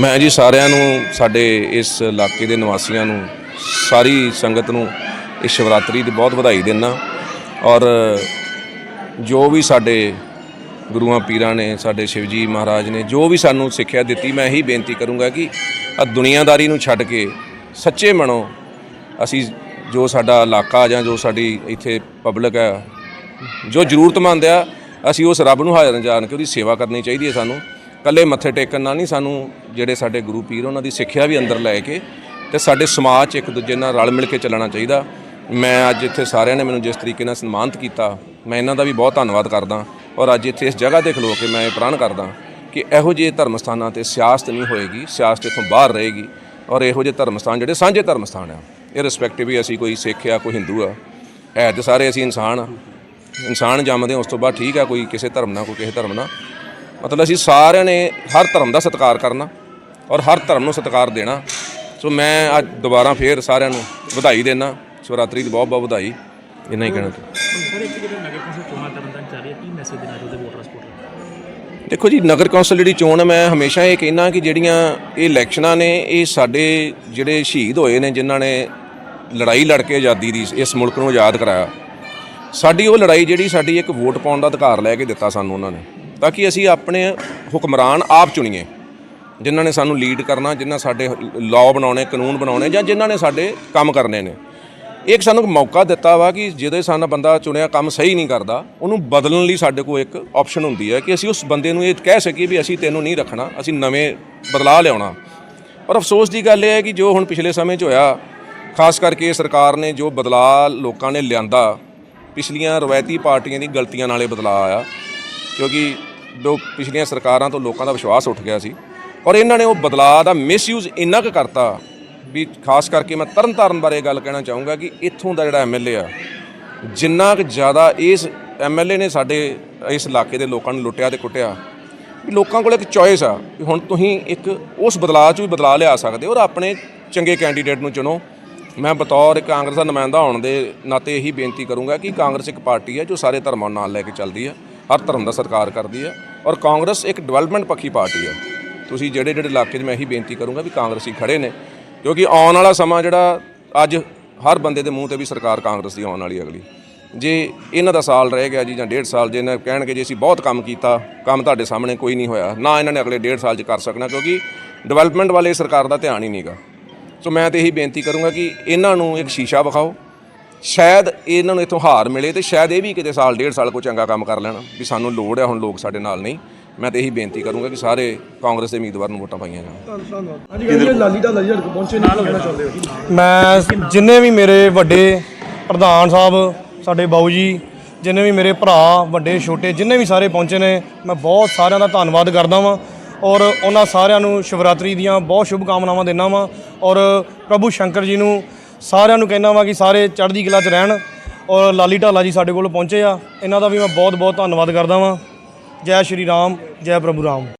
ਮੈਂ ਜੀ ਸਾਰਿਆਂ ਨੂੰ, ਸਾਡੇ ਇਸ ਇਲਾਕੇ ਦੇ ਨਿਵਾਸੀਆਂ ਨੂੰ, ਸਾਰੀ ਸੰਗਤ ਨੂੰ ਇਸ ਸ਼ਿਵਰਾਤਰੀ ਦੀ ਬਹੁਤ ਵਧਾਈ ਦਿੰਦਾ। ਔਰ ਜੋ ਵੀ ਸਾਡੇ ਗੁਰੂਆਂ ਪੀਰਾਂ ਨੇ, ਸਾਡੇ ਸ਼ਿਵਜੀ ਮਹਾਰਾਜ ਨੇ, ਜੋ ਵੀ ਸਾਨੂੰ ਸਿੱਖਿਆ ਦਿੱਤੀ, ਮੈਂ ਇਹੀ ਬੇਨਤੀ ਕਰੂੰਗਾ ਕਿ ਆ ਦੁਨੀਆਦਾਰੀ ਨੂੰ ਛੱਡ ਕੇ ਸੱਚੇ ਮਨੋਂ ਅਸੀਂ ਜੋ ਸਾਡਾ ਇਲਾਕਾ ਜਾਂ ਜੋ ਸਾਡੀ ਇੱਥੇ ਪਬਲਿਕ ਹੈ, ਜੋ ਜ਼ਰੂਰਤਮੰਦ ਆ, ਅਸੀਂ ਉਸ ਰੱਬ ਨੂੰ ਹਾਜ਼ਰ ਜਾਣ ਕੇ ਉਹਦੀ ਸੇਵਾ ਕਰਨੀ ਚਾਹੀਦੀ ਹੈ ਸਾਨੂੰ। ਕੱਲੇ ਮੱਥੇ ਟੇਕਣ ਨਾਲ ਨਹੀਂ ਸਾਨੂੰ ਜਿਹੜੇ ਸਾਡੇ ਗੁਰੂ ਪੀਰ ਉਹਨਾਂ ਦੀ ਸਿੱਖਿਆ ਵੀ ਅੰਦਰ ਲੈ ਕੇ ਤੇ ਸਾਡੇ ਸਮਾਜ 'ਚ ਇੱਕ ਦੂਜੇ ਨਾਲ ਰਲ ਮਿਲ ਕੇ ਚੱਲਣਾ ਚਾਹੀਦਾ। ਮੈਂ ਅੱਜ ਇੱਥੇ ਸਾਰਿਆਂ ਨੇ ਮੈਨੂੰ ਜਿਸ ਤਰੀਕੇ ਨਾਲ ਸਨਮਾਨਿਤ ਕੀਤਾ ਮੈਂ ਇਹਨਾਂ ਦਾ ਵੀ ਬਹੁਤ ਧੰਨਵਾਦ ਕਰਦਾ ਔਰ ਅੱਜ ਇੱਥੇ ਇਸ ਜਗ੍ਹਾ ਤੇ ਖਲੋ ਕੇ ਮੈਂ ਇਹ ਪ੍ਰਣ ਕਰਦਾ ਕਿ ਇਹੋ ਜਿਹੇ ਧਰਮ ਸਥਾਨਾਂ ਤੇ ਸਿਆਸਤ ਨਹੀਂ ਹੋਏਗੀ ਸਿਆਸਤ ਇੱਥੋਂ ਬਾਹਰ ਰਹੇਗੀ ਔਰ ਇਹੋ ਜਿਹੇ ਧਰਮ ਸਥਾਨ ਜਿਹੜੇ ਸਾਂਝੇ ਧਰਮ ਸਥਾਨ ਆ ਇਹ ਰਿਸਪੈਕਟਿਵ ਵੀ ਅਸੀਂ ਕੋਈ ਸਿੱਖ ਆ ਕੋਈ ਹਿੰਦੂ ਆ ਹੈ ਤੇ ਸਾਰੇ ਅਸੀਂ ਇਨਸਾਨ ਆ। ਇਨਸਾਨ ਜੰਮਦੇ ਹਾਂ, ਉਸ ਤੋਂ ਬਾਅਦ ਠੀਕ ਆ ਕੋਈ ਕਿਸੇ ਧਰਮ ਨਾਲ ਕੋਈ ਕਿਸੇ ਧਰਮ ਨਾਲ। ਮਤਲਬ ਅਸੀਂ ਸਾਰਿਆਂ ਨੇ ਹਰ ਧਰਮ ਦਾ ਸਤਿਕਾਰ ਕਰਨਾ ਔਰ ਹਰ ਧਰਮ ਨੂੰ ਸਤਿਕਾਰ ਦੇਣਾ। ਸੋ ਮੈਂ ਅੱਜ ਦੁਬਾਰਾ ਫੇਰ ਸਾਰਿਆਂ ਨੂੰ ਵਧਾਈ ਦੇਣਾ ਸ਼ਿਵਰਾਤਰੀ ਦੀ ਬਹੁਤ ਬਹੁਤ ਵਧਾਈ। ਇੰਨਾ ਹੀ ਕਹਿਣਾ। ਸਰ ਇੱਕ ਜਿਹੜੇ ਨਗਰ ਕੌਂਸਲ ਚੋਣਾਂ ਤਰਨਤਾਰਨ ਚੱਲ ਰਹੀ ਕੀ ਮੈਸੇਜ ਦੇਣਾ ਚਾਹੁੰਦੇ ਵੋਟਰਾਂ ਸਪੋਰਟਰ ਦੇਖੋ ਜੀ ਨਗਰ ਕੌਂਸਲ ਜਿਹੜੀ ਚੋਣ ਹੈ ਮੈਂ ਹਮੇਸ਼ਾ ਇਹ ਕਹਿਣਾ ਕਿ ਜਿਹੜੀਆਂ ਇਹ ਇਲੈਕਸ਼ਨਾਂ ਨੇ ਇਹ ਸਾਡੇ ਜਿਹੜੇ ਸ਼ਹੀਦ ਹੋਏ ਨੇ ਜਿਨ੍ਹਾਂ ਨੇ ਲੜਾਈ ਲੜ ਕੇ ਆਜ਼ਾਦੀ ਦੀ ਇਸ ਮੁਲਕ ਨੂੰ ਆਜ਼ਾਦ ਕਰਾਇਆ। ਸਾਡੀ ਉਹ ਲੜਾਈ ਜਿਹੜੀ ਸਾਡੀ ਇੱਕ ਵੋਟ ਪਾਉਣ ਦਾ ਅਧਿਕਾਰ ਲੈ ਕੇ ਦਿੱਤਾ ਸਾਨੂੰ ਉਹਨਾਂ ਨੇ। ਤਾਂ ਕਿ ਅਸੀਂ ਆਪਣੇ ਹੁਕਮਰਾਨ ਆਪ ਚੁਣੀਏ, ਜਿਨ੍ਹਾਂ ਨੇ ਸਾਨੂੰ ਲੀਡ ਕਰਨਾ, ਜਿਨ੍ਹਾਂ ਸਾਡੇ ਲਾਅ ਬਣਾਉਣੇ, ਕਾਨੂੰਨ ਬਣਾਉਣੇ, ਜਾਂ ਜਿਨ੍ਹਾਂ ਨੇ ਸਾਡੇ ਕੰਮ ਕਰਨੇ ਨੇ। ਇੱਕ ਸਾਨੂੰ ਮੌਕਾ ਦਿੱਤਾ ਵਾ ਕਿ ਜਿਹਦੇ ਸਾਨੂੰ ਬੰਦਾ ਚੁਣਿਆ ਕੰਮ ਸਹੀ ਨਹੀਂ ਕਰਦਾ, ਉਹਨੂੰ ਬਦਲਣ ਲਈ ਸਾਡੇ ਕੋਲ ਇੱਕ ਆਪਸ਼ਨ ਹੁੰਦੀ ਹੈ ਕਿ ਅਸੀਂ ਉਸ ਬੰਦੇ ਨੂੰ ਇਹ ਕਹਿ ਸਕੀਏ ਵੀ ਅਸੀਂ ਤੈਨੂੰ ਨਹੀਂ ਰੱਖਣਾ, ਅਸੀਂ ਨਵੇਂ ਬਦਲਾਅ ਲਿਆਉਣਾ। ਪਰ ਅਫਸੋਸ ਦੀ ਗੱਲ ਇਹ ਹੈ ਕਿ ਜੋ ਹੁਣ ਪਿਛਲੇ ਸਮੇਂ 'ਚ ਹੋਇਆ, ਖਾਸ ਕਰਕੇ ਸਰਕਾਰ ਨੇ ਜੋ ਬਦਲਾਅ ਲੋਕਾਂ ਨੇ ਲਿਆਂਦਾ, ਪਿਛਲੀਆਂ ਰਵਾਇਤੀ ਪਾਰਟੀਆਂ ਦੀ ਗਲਤੀਆਂ ਨਾਲੇ ਬਦਲਾਅ ਆਇਆ, ਕਿਉਂਕਿ ਜੋ ਪਿਛਲੀਆਂ ਸਰਕਾਰਾਂ ਤੋਂ ਲੋਕਾਂ ਦਾ ਵਿਸ਼ਵਾਸ ਉੱਠ ਗਿਆ ਸੀ ਔਰ ਇਹਨਾਂ ਨੇ ਉਹ ਬਦਲਾਅ ਦਾ ਮਿਸਯੂਜ਼ ਇੰਨਾ ਕੁ ਕਰਤਾ ਵੀ ਖਾਸ ਕਰਕੇ ਮੈਂ ਤਰਨਤਾਰਨ ਬਾਰੇ ਗੱਲ ਕਹਿਣਾ ਚਾਹੂੰਗਾ ਕਿ ਇੱਥੋਂ ਦਾ ਜਿਹੜਾ ਐਮਐਲਏ ਆ, ਜਿੰਨਾ ਕੁ ਜ਼ਿਆਦਾ ਇਸ ਐਮਐਲਏ ਨੇ ਸਾਡੇ ਇਸ ਇਲਾਕੇ ਦੇ ਲੋਕਾਂ ਨੂੰ ਲੁੱਟਿਆ ਤੇ ਕੁੱਟਿਆ, ਵੀ ਲੋਕਾਂ ਕੋਲ ਇੱਕ ਚੋਇਸ ਆ ਕਿ ਹੁਣ ਤੁਸੀਂ ਇੱਕ ਉਸ ਬਦਲਾਅ 'ਚ ਵੀ ਬਦਲਾਅ ਲਿਆ ਸਕਦੇ ਹੋ ਔਰ ਆਪਣੇ ਚੰਗੇ ਕੈਂਡੀਡੇਟ ਨੂੰ ਚੁਣੋ। ਮੈਂ ਬਤੌਰ ਇੱਕ ਕਾਂਗਰਸ ਦਾ ਨੁਮਾਇੰਦਾ ਹੋਣ ਦੇ ਨਾਤੇ ਇਹੀ ਬੇਨਤੀ ਕਰੂੰਗਾ ਕਿ ਕਾਂਗਰਸ ਇੱਕ ਪਾਰਟੀ ਹੈ ਜੋ ਸਾਰੇ ਧਰਮਾਂ ਨਾਲ ਲੈ ਕੇ ਚੱਲਦੀ ਹੈ ਹਰ ਧਰਮ ਦਾ ਸਤਿਕਾਰ ਕਰਦੀ ਹੈ ਔਰ ਕਾਂਗਰਸ ਇੱਕ ਡਿਵੈਲਪਮੈਂਟ ਪੱਖੀ ਪਾਰਟੀ ਹੈ। ਤੁਸੀਂ ਜਿਹੜੇ ਜਿਹੜੇ ਇਲਾਕੇ 'ਚ ਮੈਂ ਇਹੀ ਬੇਨਤੀ ਕਰੂੰਗਾ ਵੀ ਕਾਂਗਰਸੀ ਖੜੇ ਨੇ, ਕਿਉਂਕਿ ਆਉਣ ਵਾਲਾ ਸਮਾਂ ਜਿਹੜਾ ਅੱਜ ਹਰ ਬੰਦੇ ਦੇ ਮੂੰਹ ਤੇ ਵੀ ਸਰਕਾਰ ਕਾਂਗਰਸ ਦੀ ਆਉਣ ਵਾਲੀ ਅਗਲੀ। ਜੇ ਇਹਨਾਂ ਦਾ ਸਾਲ ਰਹਿ ਗਿਆ ਜੀ ਜਾਂ ਡੇਢ ਸਾਲ, ਜੇ ਇਹਨਾਂ ਕਹਿਣਗੇ ਜੇ ਅਸੀਂ ਬਹੁਤ ਕੰਮ ਕੀਤਾ, ਕੰਮ ਤੁਹਾਡੇ ਸਾਹਮਣੇ ਕੋਈ ਨਹੀਂ ਹੋਇਆ, ਨਾ ਇਹਨਾਂ ਨੇ ਅਗਲੇ ਡੇਢ ਸਾਲ 'ਚ ਕਰ ਸਕਣਾ, ਕਿਉਂਕਿ ਡਿਵੈਲਪਮੈਂਟ ਵਾਲੇ ਸਰਕਾਰ ਦਾ ਧਿਆਨ ਹੀ ਨਹੀਂਗਾ ਸੋ ਮੈਂ ਤੇ ਇਹੀ ਬੇਨਤੀ ਕਰੂੰਗਾ ਕਿ ਇਹਨਾਂ ਨੂੰ ਇੱਕ ਸ਼ੀਸ਼ਾ ਵਿਖਾਓ ਸ਼ਾਇਦ ਇਹਨਾਂ ਨੂੰ ਇਥੋਂ ਹਾਰ ਮਿਲੇ ਤੇ ਸ਼ਾਇਦ ਇਹ ਵੀ ਕਿਤੇ ਸਾਲ ਡੇਢ ਸਾਲ ਕੋ ਚੰਗਾ ਕੰਮ ਕਰ ਲੈਣ। ਵੀ ਸਾਨੂੰ ਲੋੜ ਹੈ ਹੁਣ ਲੋਕ ਸਾਡੇ ਨਾਲ ਨਹੀਂ। ਮੈਂ ਤੇ ਇਹੀ ਬੇਨਤੀ ਕਰੂੰਗਾ ਕਿ ਸਾਰੇ ਕਾਂਗਰਸ ਦੇ ਉਮੀਦਵਾਰ ਨੂੰ ਵੋਟਾਂ ਪਾਈਆਂ ਜਾਣ। ਹਾਂਜੀ ਕਹਿੰਦੇ ਲਾਲੀ ਦਾ ਲਜੜ ਪਹੁੰਚੇ ਨਹੀਂ ਕੀ ਕਹਿਣਾ ਚਾਹੁੰਦੇ ਹੋ ਮੈਂ ਜਿੰਨੇ ਵੀ ਮੇਰੇ ਵੱਡੇ ਪ੍ਰਧਾਨ ਸਾਹਿਬ ਸਾਡੇ ਬਾਊ ਜੀ ਜਿੰਨੇ ਵੀ ਮੇਰੇ ਭਰਾ ਵੱਡੇ ਛੋਟੇ ਜਿੰਨੇ ਵੀ ਸਾਰੇ ਪਹੁੰਚੇ ਨੇ ਮੈਂ ਬਹੁਤ ਸਾਰਿਆਂ ਦਾ ਧੰਨਵਾਦ ਕਰਦਾ ਵਾਂ। ਔਰ ਉਹਨਾਂ ਸਾਰਿਆਂ ਨੂੰ ਸ਼ਿਵਰਾਤਰੀ ਦੀਆਂ ਬਹੁਤ ਸ਼ੁਭ ਕਾਮਨਾਵਾਂ ਦਿੰਦਾ ਵਾਂ। ਔਰ ਪ੍ਰਭੂ ਸ਼ੰਕਰ ਜੀ ਨੂੰ ਸਾਰਿਆਂ ਨੂੰ ਕਹਿਣਾ ਵਾਂ ਕਿ ਸਾਰੇ ਚੜ੍ਹਦੀ ਕਲਾ 'ਚ ਰਹਿਣ ਔਰ ਲਾਲੀ ਢਾਲਾ ਜੀ ਸਾਡੇ ਕੋਲ ਪਹੁੰਚੇ ਆ। ਇਹਨਾਂ ਦਾ ਵੀ ਮੈਂ ਬਹੁਤ ਬਹੁਤ ਧੰਨਵਾਦ ਕਰਦਾ ਵਾਂ। ਜੈ ਸ਼੍ਰੀ ਰਾਮ, ਜੈ ਪ੍ਰਭੂ ਰਾਮ।